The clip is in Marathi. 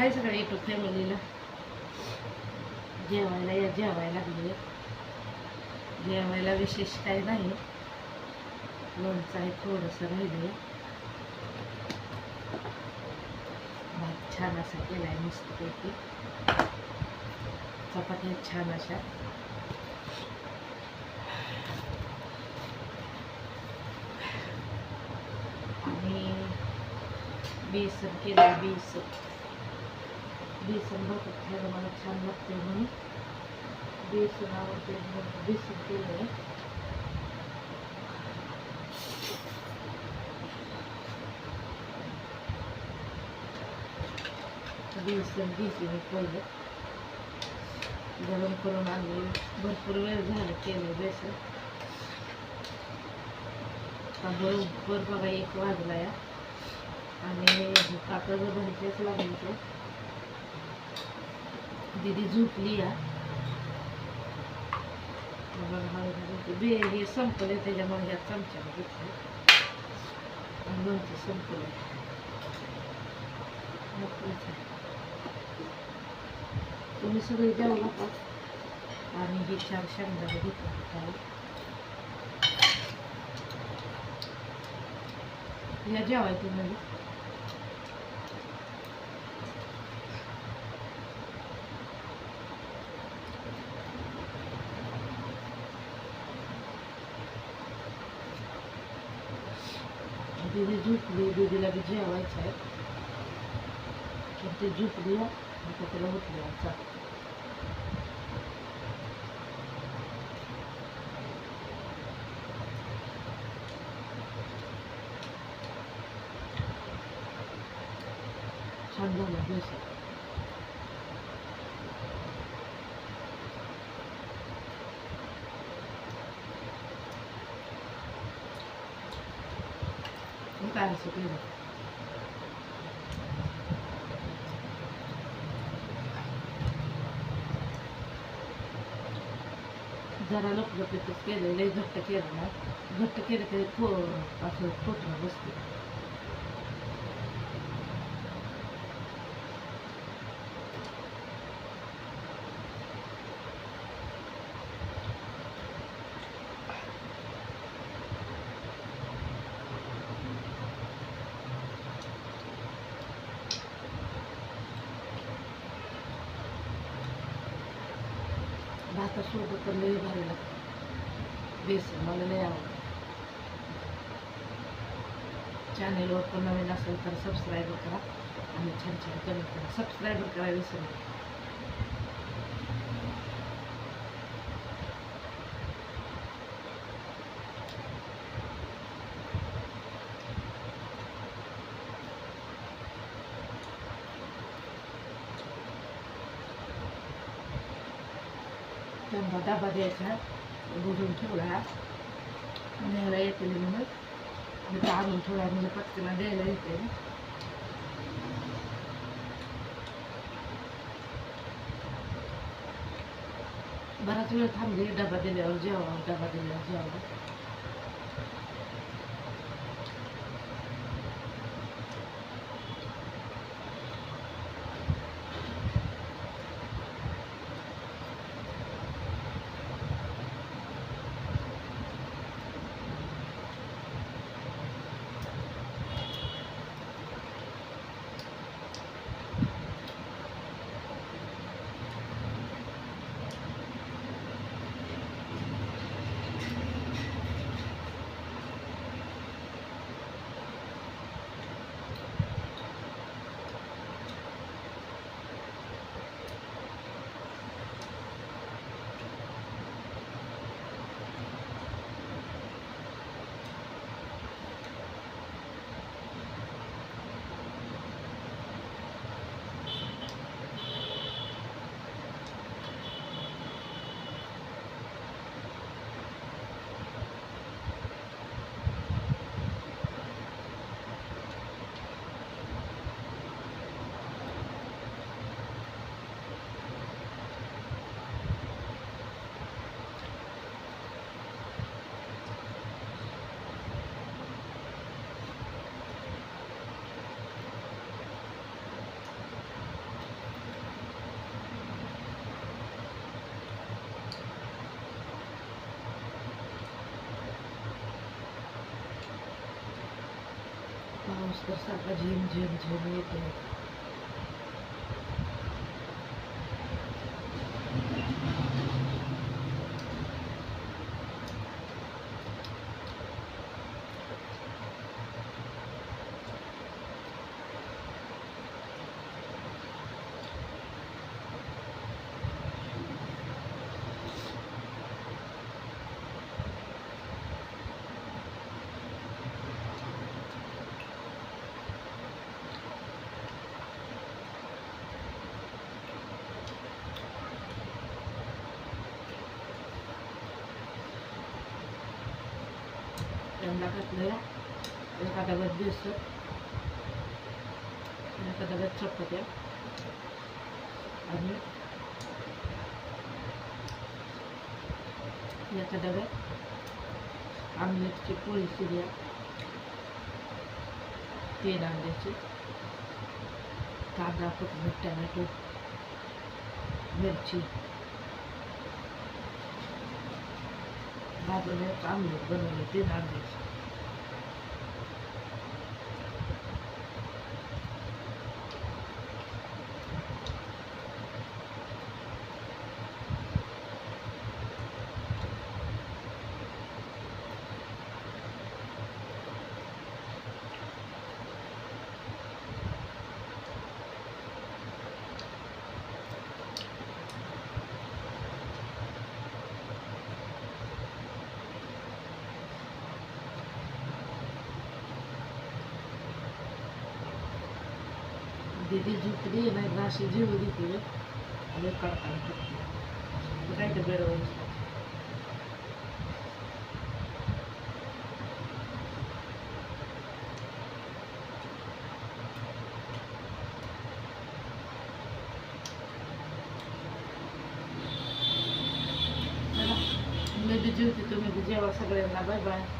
हाय सगळं युट्यूब फॅमिलीला जेवायला या जेवायला लागले जेवायला विशेष काही नाही. लोणचं आहे थोडंसं राहिलं भात छान असा केलाय मस्तपैकी. चपात्या छान अशा. आणि बेसन केलं बेसन. बेसन भातात खायला मला छान लागते म्हणून. बेसन आवडते म्हणून बेसन केलं आहे बेसन घेते मी पहिलं. गरम करून आणली भरपूर वेळ झाला केलं बेसन. बरोबर बघा एक वाजला या आणि काकाचं भरतेच लागायचं दिदी झोपली या बे हे संपले त्याच्यामुळे ह्या चमच्याने घेतले आणि लोणचं संपलं तुम्ही सगळे जेवला का आणि हे चार शेंगदाणे घेतो या जेवाय तुम्ही म्हणजे? दीदी झोपली दीदीला बी जेवायचं आहे पण ते झोपली आता त्याला उठली आता छान झालं बेसन मग काय असं केलं जरा लपलपीतच केलं लय घट्ट केलं ना. घट्ट केलं की थो असं फोटो बसते. भातासोबत तर लई भारी लागतं. बेसन मला लय आवडतं. चॅनेलवर पण नवीन असेल तर सबस्क्राईब करा आणि छान छान कमेंट करा. सबस्क्राईब करा विसरू नका. त्यांना डबा द्यायचा बुजून ठेवला न्यायला येते म्हणून मी तर आणून म्हणजे पटकन द्यायला येते बराच वेळ थांबली डबा दिल्यावर जेवा डबा दिल्यावर जेवा કરતાં જીમ જીમ જમે તેમ येते त्यांना घातलं एका डब्यात बेसन. एका डब्यात चपात्या. आणि एका डब्यात आमलेटची पोळी शिर्या तीन अंड्याची कांदा कोथिंबीर टमॅटो मिरची. આ બને કામ બને તે નામ દેશે दीदी झोपली नाही नाशी जेवू देते आणि काय तर बेडवर मी बी तुम्ही बी जेवा सगळ्यांना. Bye bye.